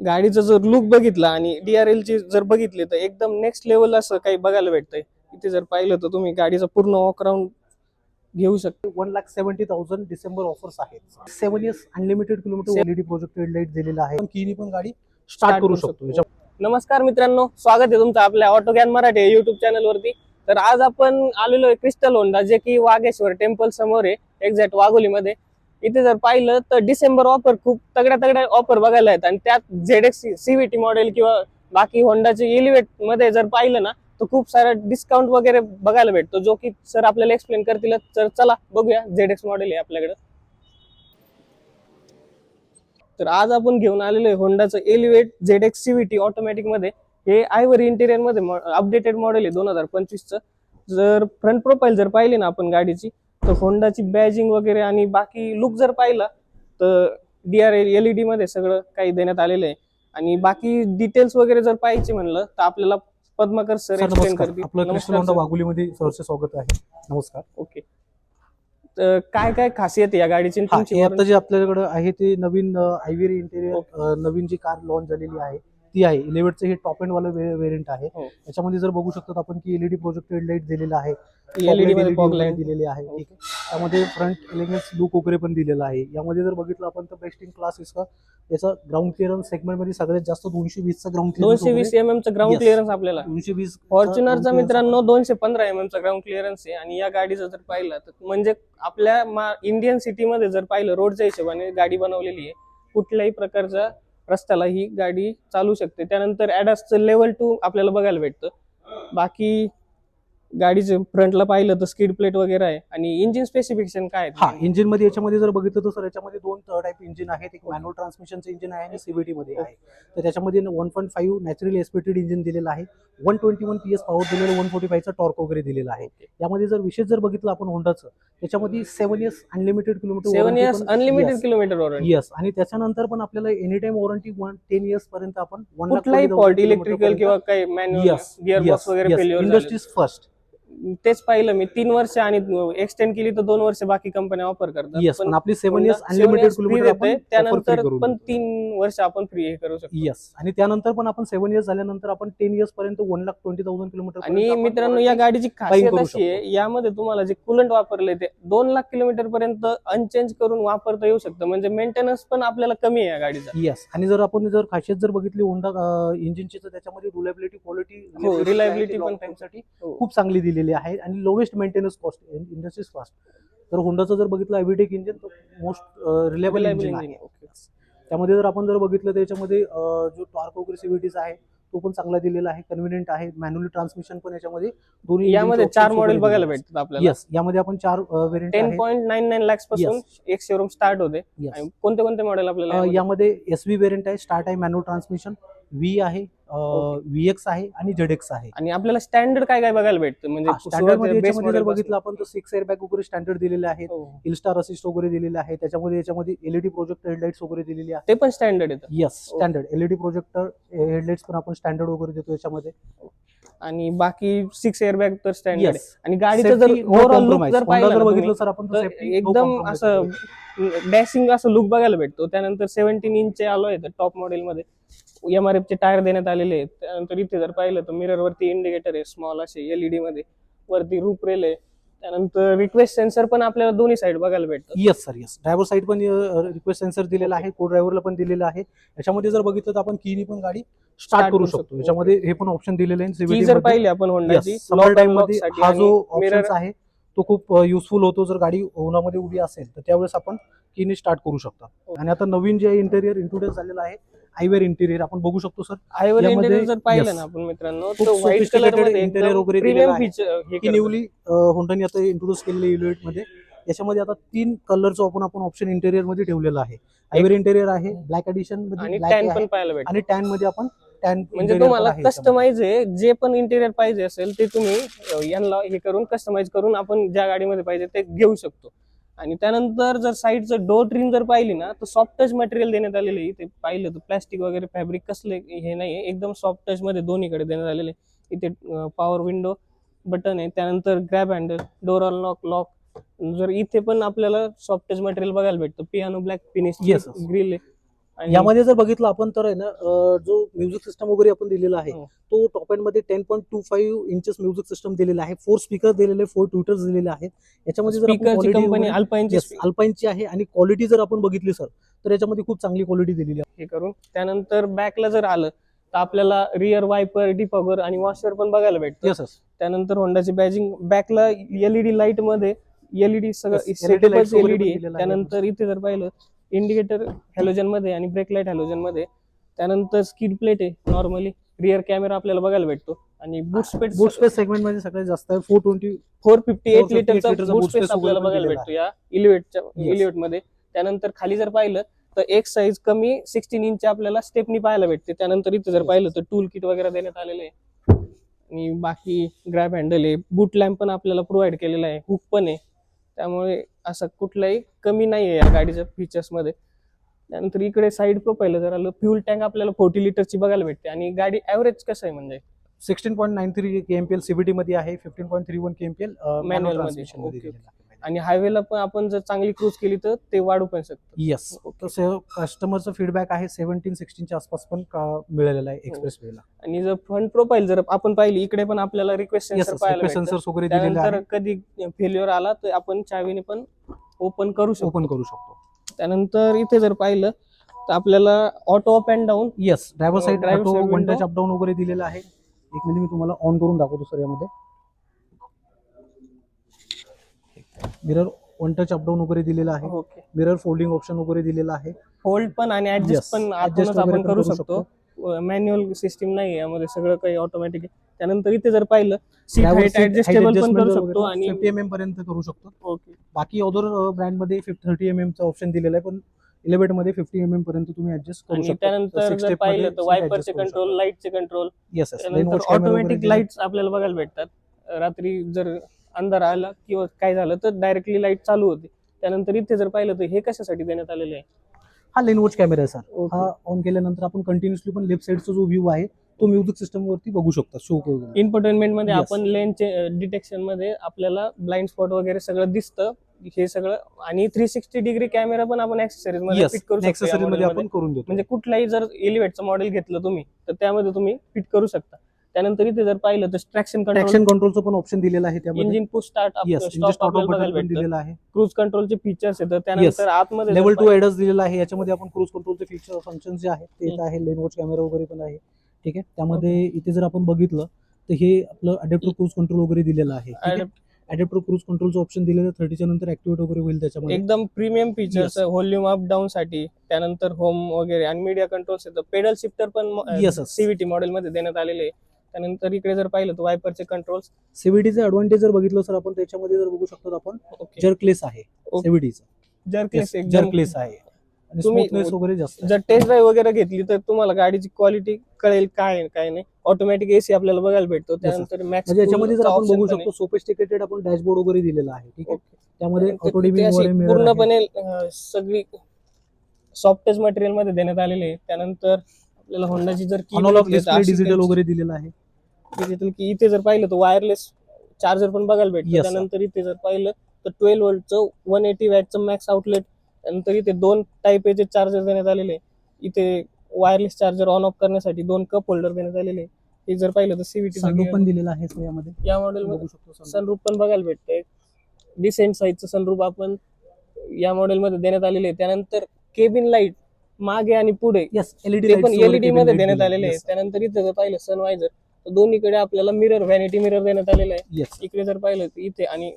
गाडीचं जर लुक बघितला आणि डीआरएल ची जर बघितली तर एकदम नेक्स्ट लेवल असं काही बघायला भेटतंय. इथे जर पाहिलं तर तुम्ही गाडीचा पूर्ण वॉक राऊंड घेऊ शकता. One lakh seventy thousand December offers आहेत. Seven years unlimited kilometre LED project light दिलेला आहे. पण किनी पण गाडी स्टार्ट करू शकतो. नमस्कार मित्रांनो स्वागत आहे तुमचं आपल्या auto Gyan Marathi YouTube channel वरती. तर आज आपण आलेलो आहे क्रिस्टल होंडा जे की वागेश्वर टेम्पल समोर आहे एक्झॅक्ट वाघोलीमध्ये. इथे जर पाहिलं तर डिसेंबर ऑफर खूप तगड्या तगड्या ऑफर बघायला आहेत. आणि त्यात झेड एक्स सीव्हीटी मॉडेल किंवा बाकी होंडाचे इलिवेटमध्ये जर पाहिलं ना तर खूप सारा डिस्काउंट वगैरे बघायला भेटतो. जो की सर आपल्याला एक्सप्लेन करतील तर चला बघूया झेड एक्स मॉडेल आहे आपल्याकडे. तर आज आपण घेऊन आलेलो आहे होंडाचं एलिवेट झेड एक्स सीव्हीटी ऑटोमॅटिकमध्ये. हे आयव्हरी इंटेरियरमध्ये अपडेटेड मॉडेल आहे दोन हजार पंचवीसचं. जर फ्रंट प्रोफाईल जर पाहिली ना आपण गाडीची तर होंडाची बॅजिंग वगैरे आणि बाकी लुक जर पाहिला तर डी आर एल ईडी मध्ये सगळं काही देण्यात आलेलं आहे. आणि बाकी डिटेल्स वगैरे जर पाहायचे म्हणलं तर आपल्याला पद्माकर सर एक्सप्लेन करतील. आपलं. वाघोलीमध्ये सरचे स्वागत आहे. नमस्कार. ओके तर काय काय खासियत आहे या गाडीची आता? जे आपल्याकडे आहे ते नवीन आयव्हेरी इंटेरियर नवीन जी कार लॉन्च झालेली आहे ती आहे. इलेव्हनचं हे टॉप एंड वालं व्हेरियंट आहे. हो. याच्यामध्ये जर बघू शकतात आपण की एलईडी प्रोजेक्टेड लाइट दिलेला आहे. Light. दिलेली आहे. ठीक आहे. त्यामध्ये फ्रंट एलिमेंट्स लुक वगैरे पण दिलेला आहे. यामध्ये जर बघितलं आपण तर बेस्ट इन क्लास इसका याचा ग्राउंड क्लिअरन्स सेगमेंटमध्ये सगळ्यात जास्त दोनशे वीसचा ग्राउंड दोनशे वीस एम एम चं ग्राउंड. क्लिअरन्स आपल्याला. दोनशे वीस फॉर्च्युनरचा मित्रांनो दोनशे पंधरा एम चा ग्राउंड क्लिअरन्स आहे. आणि या गाडीचं जर पाहिलं तर म्हणजे आपल्या इंडियन सिटीमध्ये जर पाहिलं रोडच्या हिशोबाने गाडी बनवलेली आहे. कुठल्याही प्रकारच्या रस्त्याला ही गाडी चालू शकते. त्यानंतर ॲडासचं लेवल टू आपल्याला बघायला भेटतं. बाकी गाडीचे फ्रंटला पाहिलं तर स्किड प्लेट वगैरे आहे. आणि इंजिन स्पेसिफिकेशन काय हा आहे इंजिनमध्ये याच्यामध्ये जर बघितलं तर सर याच्यामध्ये दोन टाईप इंजिन आहेत. एक मॅन्युअल ट्रान्समिशनचं इंजिन आहे आणि सीबीटी मध्ये आहे. तर त्याच्यामध्ये one point five naturally aspirated engine दिलेलं आहे. One twenty one P S power दिलेलं वन फोर्टी फाईव्हचा टॉर्क वगैरे दिलेला आहे. यामध्ये जर विशेष जर बघितलं आपण होंडाचं त्याच्यामध्ये seven years unlimited kilometre seven years unlimited kilometre warranty yes आणि त्याच्यानंतर पण आपल्याला any time warranty one ten years पर्यंत आपण one lakh कुठलाही 20,000 फॉल्ट kilometer इलेक्ट्रिकल किंवा काही मॅन्युअल गिअर बॉक्स वगैरे इंडस्ट्रीज फर्स्ट तेच पाहिलं मी तीन वर्ष आणि एक्सटेंड केली तर दोन वर्ष बाकी कंपन्या ऑफर करतात. येस पण आपली सेव्हन इयर्स अनलिमिटेड किलोमीटर आपण त्यानंतर पण. तीन वर्ष आपण फ्री हे करू शकतो. येस आणि त्यानंतर पण आपण सेव्हन इयर्स झाल्यानंतर आपण टेन इयर्स पर्यंत one lakh twenty thousand kilometre आणि मित्रांनो या गाडीची खासियत अशी आहे यामध्ये तुम्हाला जे कुलंट वापरले ते दोन लाख किलोमीटर पर्यंत अनचेंज करून वापरता येऊ शकतं. म्हणजे मेंटेनन्स पण आपल्याला कमी आहे या गाडीचा. येस आणि जर आपण जर खासियत जर बघितली होंडा इंजिनची तर त्याच्यामध्ये रुलेबिलिटी क्वालिटी reliability पण हो. खूप चांगली दिलेली आहे आणि lowest maintenance cost industries fast तर होंडाचं जर बघितलं आयबीटेक इंजिन तर मोस्ट रिलेबल इंजिन आहे. त्यामध्ये जर आपण जर बघितलं तर याच्यामध्ये अं, जो टॉर्क वगैरे सीव्हीटीचा आहे तो पण चांगला दिलेला आहे कन्व्हिनियंट आहे मॅन्युअली ट्रान्समिशन पण याच्यामध्ये दोन्ही यामध्ये चार मॉडेल बघायला भेटतात आपल्याला. येस यामध्ये आपण चार variant ten point nine nine लॅक्सपासून एक शोरूम स्टार्ट होते. कोणते कोणते मॉडेल आपल्याला यामध्ये? यामध्ये एस व्ही व्हेरियंट आहे स्टार्ट आहे मॅन्युअल ट्रान्समिशन व्ही आहे व्ही एक्स आहे आणि जेड एक्स आहे. आणि आपल्याला स्टँडर्ड काय काय बघायला भेटतं? म्हणजे बघितलं आपण तर सिक्स एअरबॅग वगैरे स्टँडर्ड दिलेले आहेत. पासून. हो. असिस्ट वगैरे दिलेले आहे त्याच्यामध्ये याच्यामध्ये एलईडी प्रोजेक्टर हेडलाइट्स वगैरे दिलेली आहे ते पण स्टँडर्ड येतं. Yes standard LED projector headlights पण आपण स्टँडर्ड वगैरे देतो याच्यामध्ये. आणि बाकी सिक्स एअरबॅग तर स्टँडर्ड आणि गाडीचं जर ओव्हरऑल लुक जर बघितलं सर आपण एकदम असं डॅशिंग असं लुक बघायला भेटतो. त्यानंतर सेव्हन्टीन इंचचे आलो आहे टॉप मॉडेल मध्ये. एम आर एफ चे टायर देण्यात आलेले आहेत. त्यानंतर इथे जर पाहिलं तर मिरर वरती इंडिकेटर आहे स्मॉल असे एलईडी मध्ये. वरती रूप रेल आहे. त्यानंतर रिक्वेस्ट सेन्सर पण आपल्याला दोन्ही साईड बघायला भेटतं yes sir yes driver side पण रिक्वेस्ट सेन्सर दिलेला आहे को ड्रायव्हरला पण दिलेला आहे. याच्यामध्ये जर बघितलं तर आपण कीनी पण गाडी स्टार्ट करू शकतो. याच्यामध्ये हे पण ऑप्शन दिलेले आहे जर. पाहिली आपण होंडाची समर टाइममध्ये हा जो ऑप्शन आहे तो खूप युजफुल होतो जर गाडी उन्हामध्ये उभी असेल तर त्यावेळेस आपण कीने स्टार्ट करू शकता. हो. आणि आता नवीन जे इंटेरियर इंट्रोड्यूस झालेलं आहे आयवेअर इंटेरियर आपण बघू शकतो सर आयवर यामध्ये- इंटेरियर जर पाहिलं yes. ना आपण मित्रांनो खूप तर व्हाईट कलर sophisticated मध्ये interior वगैरे प्रीमियम आहे. फीचर हे करतं. न्यूली होंडाने आता इंट्रोड्यूस केलेले युनिटमध्ये याच्यामध्ये आता तीन कलरचं आपण आपण ऑप्शन इंटेरियरमध्ये ठेवलेला आहे आयवेर इंटेरियर आहे ब्लॅक एडिशन आणि मध्ये टॅन ब्लॅक पण पाहायला भेटतं आणि टॅनमध्ये आपण टॅन म्हणजे तुम्हाला कस्टमाइज आहे जे पण इंटेरियर पाहिजे असेल ते तुम्ही अ, यांना हे करून कस्टमाइज करून आपण ज्या गाडीमध्ये पाहिजे ते घेऊ शकतो आणि त्यानंतर जर साईडचं डोर ट्रिम जर पाहिली ना तर सॉफ्ट टच मटेरियल देण्यात आलेले आहे. इथे पाहिलं तर प्लास्टिक वगैरे फॅब्रिक कसले हे नाही एकदम सॉफ्ट टच मध्ये दोन्हीकडे देण्यात आलेले आहे. इथे पॉवर विंडो बटन आहे त्यानंतर grab handle door all lock lock जर इथे पण आपल्याला सॉफ्ट टच मटेरियल बघायला भेटतं पियानो ब्लॅक फिनिश. ग्रिल आहे यामध्ये जर बघितलं आपण तर आहे ना जो म्युझिक सिस्टम वगैरे आपण दिलेला आहे हो. तो top एंडमध्ये ten point two five inches music system दिलेला आहे. फोर स्पीकर दिलेले फोर ट्विटर्स दिलेले आहेत. याच्यामध्ये जर अल्पाईनची आहे आणि क्वालिटी जर आपण बघितली सर तर याच्यामध्ये खूप चांगली क्वालिटी दिलेली आहे. हे करून त्यानंतर बॅकला जर आलं तर आपल्याला रिअर वायपर डिफॉगर आणि वॉशर पण बघायला भेटतं. त्यानंतर होंडाची बॅजिंग बॅकला एलईडी लाइटमध्ये एलईडी सगळं lights वगैरे एलईडी दिलेलं आहे. त्यानंतर इथे जर पाहिलं इंडिकेटर हॅलोजनमध्ये आणि ब्रेक लाइट हॅलोजनमध्ये. त्यानंतर स्किड प्लेट आहे नॉर्मली रिअर कॅमेरा आपल्याला बघायला भेटतो. आणि बूट स्पेस बूट स्पेस सेगमेंटमध्ये सगळ्यात जास्त आहे four twenty four fifty eight 458 लिटरचा बूट स्पेस आपल्याला बघायला भेटतो या इलिवेटच्या. इलिवेटमध्ये. त्यानंतर खाली जर पाहिलं तर एक साईज कमी सिक्स्टीन इंच आपल्याला स्टेपनी पाहायला भेटते. त्यानंतर इथे जर. पाहिलं तर टूल किट वगैरे देण्यात आलेलं आहे. आणि बाकी ग्रॅब हँडल आहे. बूट लॅम्प पण आपल्याला प्रोव्हाइड केलेला आहे. हुक पण आहे. त्यामुळे असं कुठलाही कमी नाही आहे या गाडीच्या फीचर्समध्ये त्यानंतर इकडे साईड प्रोफाईल जर आलं फ्युल टँक आपल्याला फोर्टी लिटरची बघायला भेटते आणि गाडी ऍव्हरेज कसं आहे म्हणजे sixteen point nine three KMPL CVT मध्ये आहे फिफ्टीन पॉईंट थ्री वन केएमपीएलमध्ये. ट्रान्समिशनमध्ये Okay. आणि हायवेला पण आपण जर चांगली क्रूज केली तर ते वाढू पण शकतं. येस तसं कस्टमरचं फीडबॅक आहे सेव्हन्टीन सिक्स्टीनच्या आसपास पण मिळालेला आहे हो. एक्सप्रेस वेला आणि जर फ्रंट प्रोफाईल जर आपण पाहिली इकडे पण आपल्याला रिक्वेस्ट सेन्सर पाहायला भेटतं. सेन्सर्स वगैरे दिलेले त्यानंतर कधी फेल्युअर आला तर आपण चावीने पण ओपन करू शकतो. ओपन करू शकतो. त्यानंतर इथे जर पाहिलं तर आपल्याला auto up and down yes driver हो, side driver auto side one touch window. Up down वगैरे दिलेलं आहे. एक मिनिट मी तुम्हाला ऑन करून दाखवतो सर यामध्ये. मिरर वन टच अपडाऊन वगैरे दिलेलं आहे. ओके मिरर फोल्डिंग ऑप्शन वगैरे दिलेलं आहे. होल्ड पण आणि ऍडजस्ट पण वगैरे आपण पण करू शकतो. मॅन्युअल सिस्टीम नाही यामध्ये सगळं काही ऑटोमॅटिक त्यानंतर इथे जर पाहिलं सीट हाईट ऍडजस्टेबल पण करू शकतो आणि 50 mm पर्यंत करू शकतो. ओके बाकी अदर ब्रँडमध्ये थर्टी एम एम चा ऑप्शन दिलेला आहे पण इलेव्हनमध्ये फिफ्टी एम एम पर्यंत तुम्ही ऍडजस्ट करू शकता. त्यानंतर जर पाहिलं तर वायपरचे कंट्रोल लाईटचे कंट्रोल येस ऑटोमॅटिक लाईट्स आपल्याला बघायला भेटतात. रात्री जर अंधार आला किंवा काय झालं तर डायरेक्टली लाइट चालू होते. त्यानंतर इथे जर पाहिलं तर हे कशासाठी देण्यात आलेले आहे? हा लेन वॉच कॅमेरा आहे सर. हा ऑन केल्यानंतर आपण कंटिन्युअसली पण लेफ्ट साईडचा जो व्ह्यू आहे तो म्युझिक सिस्टम वरती बघू शकता शो करून इन्फोटेनमेंटमध्ये. आपण लेनचे डिटेक्शनमध्ये आपल्याला ब्लाइंड स्पॉट वगैरे सगळं दिसतं. हे सगळं आणि थ्री सिक्स्टी डिग्री कॅमेरा पण आपण ऍक्सेसरीजमध्ये फिट करू शकतो म्हणजे कुठलाही जर एलिवेटचं मॉडेल घेतलं तुम्ही तर त्यामध्ये तुम्ही फिट करू शकता. त्यानंतर इथे जर पाहिलं तर ट्रॅक्शन कंट्रोल ट्रॅक्शन कंट्रोलचं पण ऑप्शन दिलेलं आहे त्यामध्ये. इंजिन पुश स्टार्ट दिलेलं आहे. क्रूज कंट्रोलचे फीचर्स येतात. त्यानंतर आतमध्ये लेवल टू एडस दिलेला आहे. याच्यामध्ये आपण क्रूज कंट्रोलचे फीचर फंक्शन जे आहेत ते आहे लेन वॉच कॅमेरा वगैरे पण आहे. ठीक आहे? त्यामध्ये इथे जर आपण बघितलं तर हे आपलं अडेप्टर क्रूज कंट्रोल वगैरे दिलेलं आहे. अडेप्टर क्रूज कंट्रोलचं ऑप्शन दिलेलं थर्टीच्या नंतर ऍक्टिव्हेट वगैरे होईल त्याच्यामध्ये. एकदम premium features volume up down साठी. त्यानंतर होम वगैरे आणि मीडिया कंट्रोल्स येतं. पेडल शिफ्टर पण. सीव्हीटी मॉडेल मध्ये देण्यात आलेले आहे. त्यानंतर इकडे जर पाहिलं तर वायपरचे कंट्रोल्स सीव्हीटीचे ऍडव्हान्टेज जर बघितलं सर आपण त्याच्यामध्ये जर बघू शकतो आपण जर्कलेस आहे. सीव्हीटीचा जर्कलेस जर्कलेस आहे. तुम्ही- जास्त. जर टेस्ट ड्राईव्ह वगैरे घेतली तर तुम्हाला गाडीची क्वालिटी कळेल काय काय नाही. ऑटोमॅटिक एसी आपल्याला बघायला भेटतो. त्यानंतर मॅक्स म्हणजे याच्यामध्ये जर आपण बघू शकतो सोफिस्टिकेटेड आपण डॅशबोर्ड वगैरे दिलेला आहे ठीक आहे? त्यामध्ये पूर्णपणे सगळी सॉफ्टवेअर मटेरियलमध्ये देण्यात आलेले आहे. त्यानंतर आपल्याला होंडाची जर डिजिटल वगैरे दिलेला आहे. डिजिटल की इथे जर पाहिलं तर वायरलेस चार्जर पण बघायला भेटतं. Yes, sir. त्यानंतर इथे जर पाहिलं तर ट्वेल्व वोल्टचं वन एटी वॅटचं मॅक्स आउटलेट त्यानंतर इथे दोन टाईप एचे चार्जर देण्यात आलेले आहे. इथे वायरलेस चार्जर ऑन ऑफ करण्यासाठी दोन कप होल्डर देण्यात आलेले आहे. हे जर पाहिलं तर सीव्हीटी सनरूफ पण दिलेला आहे यामध्ये. या मॉडेल मध्ये बघू शकतो sunroof. सनरूप पण बघायला भेटतंय. डिसेंट साईजचं सनरूप आपण या मॉडेल मध्ये देण्यात आलेले आहे. त्यानंतर केबिन लाइट मागे आणि पुढे Yes, LED ते पण वगैरे एलईडी मध्ये देण्यात आलेले आहे. त्यानंतर इथे जर पाहिलं सनवायझर तर दोन्हीकडे आपल्याला मिरर व्हॅनिटी मिरर देण्यात आलेला आहे. इकडे जर पाहिलं तर इथे आणि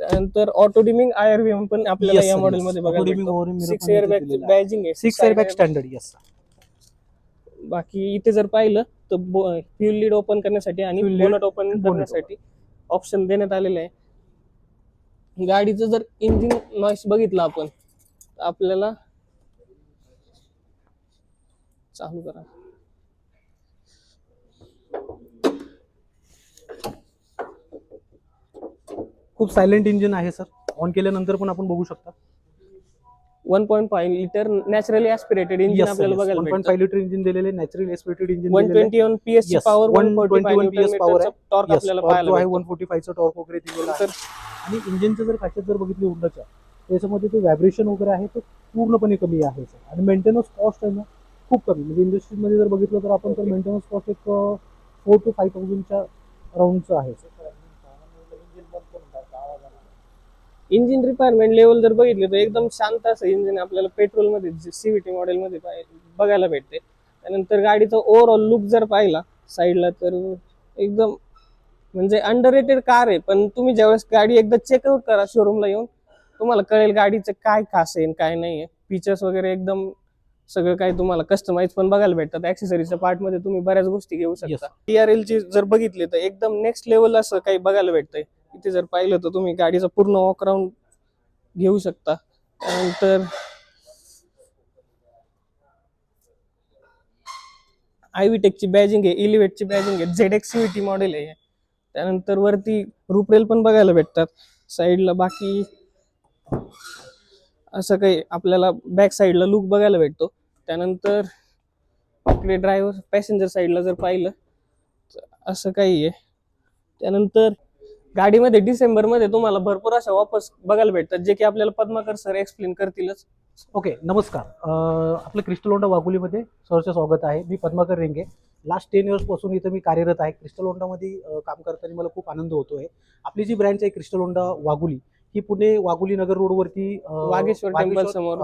त्यानंतर auto dimming I R V पण आपल्याला Yes, या sir, मॉडेल yes. मध्ये Auto बघायला dimming overhead mirror सिक्स पण एअर इथे बॅग दिलेला आहे. बॅजिंग आहे six six airbag airbag. Standard yes बाकी इथे जर पाहिलं तर फ्युल लीड ओपन करण्यासाठी आणि Fuel lid, bonnet open bonnet करण्यासाठी ऑप्शन देण्यात आलेलं आहे गाडीचं जर इंजिन नॉईस बघितलं आपण तर आपल्याला चालू करा. खूप सायलेंट इंजिन आहे सर ऑन केल्यानंतर पण आपण बघू शकता. One point five litre naturally aspirated engine आपल्याला बघायला one point five litre engine दिलेले natural aspirated engine one twenty one P S power one 121 PS power आहे. टॉर्क आपल्याला पाहायला आहे. वन फोर्टी फाईव्हचा टॉर्क वगैरे दिलेला आहे. तर आणि इंजिनचं जर खासियत जर बघितली उंडाच्या त्याच्यामध्ये ते व्हायब्रेशन वगैरे आहे तो पूर्णपणे कमी आहे sir. आणि मेंटेनन्स कॉस्ट आहे ना खूप कमी. म्हणजे इंडस्ट्रीमध्ये जर बघितलं तर आपण तर मेंटेनन्स कॉस्ट एक फोर टू फाईव्ह थाउजंडच्या राऊंडचं आहे. इंजिन रिक्वायरमेंट लेवल जर बघितली तर एकदम शांत असं इंजिन आपल्याला पेट्रोलमध्ये सीव्हीटी मॉडेलमध्ये बघायला भेटते. त्यानंतर गाडीचा ओव्हरऑल लुक जर पाहिला साईडला तर एकदम म्हणजे अंडर कार आहे. पण तुम्ही ज्यावेळेस गाडी एकदा चेकआउट करा शोरूमला येऊन तुम्हाला कळेल गाडीचं काय खास आहे आणि काय नाही आहे फीचर्स वगैरे एकदम सगळं काही तुम्हाला कस्टमाइज पण बघायला भेटतात. ऍक्सेसरीच्या पार्टमध्ये तुम्ही बऱ्याच गोष्टी घेऊ शकता. Yes. टीआरएल ची जर बघितली तर एकदम नेक्स्ट लेवल असं काही बघायला भेटतंय. इथे जर पाहिलं तर तुम्ही गाडीचा पूर्ण वॉक राऊंड घेऊ शकता. त्यानंतर आयव्हीटेकची बॅजिंग आहे इलिवेटची बॅजिंग आहे झेड एक्स टी मॉडेल आहे. त्यानंतर वरती रुपरेल पण बघायला भेटतात. साईडला बाकी असं काही आपल्याला बॅक साईडला लुक बघायला भेटतो. त्यानंतर इकडे ड्रायव्हर पॅसेंजर साईडला जर पाहिलं तर असं काही आहे. त्यानंतर गाडीमध्ये डिसेंबरमध्ये तुम्हाला भरपूर अशा वापस बघायला भेटतात जे की आपल्याला पद्माकर सर एक्सप्लेन करतीलच. ओके नमस्कार. अं, आपलं क्रिस्टलोंडा वाघुलीमध्ये वाघोलीमध्ये सरचं स्वागत आहे. मी पद्माकर रेंगे. लास्ट टेन इयर्सपासून इथं मी कार्यरत आहे. क्रिस्टलोंडामध्ये काम करताना मला खूप आनंद होतो आहे आपली जी ब्रँच आहे क्रिस्टलोंडा वाघुली वाघोली ही पुणे वाघोली नगर रोडवरती वाघेश्वर टेम्पल समोर.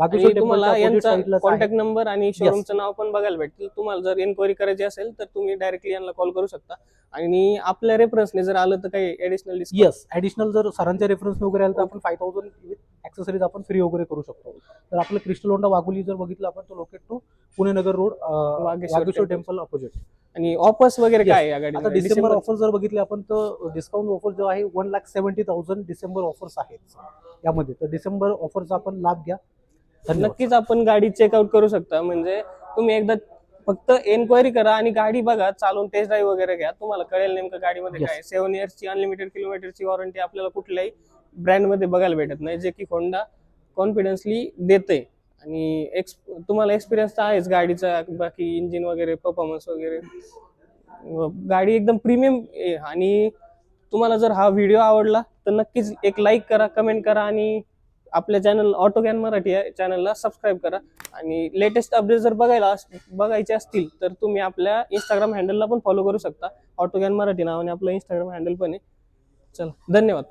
आणि तुम्हाला यांचा. कॉन्टॅक्ट नंबर आणि शोरूमचं नाव पण बघायला भेटतील. तुम्हाला जर एन्क्वायरी करायची असेल तर तुम्ही डायरेक्टली यांना कॉल करू शकता. आणि आपल्या रेफरन्सने जर आलं तर काही ऍडिशनल येस ऍडिशनल जर सरांच्या रेफरन्स वगैरे आलं तर आपण फाय थाउजंड विथ ऍक्सेसरीज आपण फ्री वगैरे करू शकतो. तर आपलं क्रिस्टल होंडा वाघोली जर बघितलं आपण तो locate to Pune Nagar road temple. Temple opposite आणि ऑफर्स वगैरे. काय आता डिसेंबर ऑफर जर बघितले आपण तर डिस्काउंट ऑफर जो आहे one lakh seventy thousand December offers आहेत. यामध्ये. तर डिसेंबर ऑफरचा आपण लाभ घ्या. धन्यवाद नक्कीच आपण गाडी चेकआउट करू शकता. म्हणजे तुम्ही एकदा फक्त एन्क्वायरी करा आणि गाडी बघा चालून टेस्ट ड्राईव्ह वगैरे घ्या. तुम्हाला कळेल नेमकं गाडीमध्ये. काय सेव्हन इयर्सची अनलिमिटेड किलोमीटरची वॉरंटी आपल्याला कुठल्याही ब्रँडमध्ये बघायला भेटत नाही. जे की होंडा कॉन्फिडन्सली देते आणि एक्स तुम्हाला एक्सपिरियन्स तर आहेच गाडीचा बाकी इंजिन वगैरे परफॉर्मन्स वगैरे. गाडी एकदम प्रीमियम आणि तुम्हाला जर हा व्हिडिओ आवडला तर नक्कीच एक लाईक करा कमेंट करा आणि आपल्या चॅनल ऑटो कॅन मराठी या चॅनलला सबस्क्राईब करा. आणि लेटेस्ट अपडेट जर बघायला अस- बघायचे असतील तर तुम्ही आपल्या इंस्टाग्राम हँडलला पण फॉलो करू शकता. ऑटो कॅन मराठी नावाने आपलं इंस्टाग्राम हँडल पण आहे. चला धन्यवाद.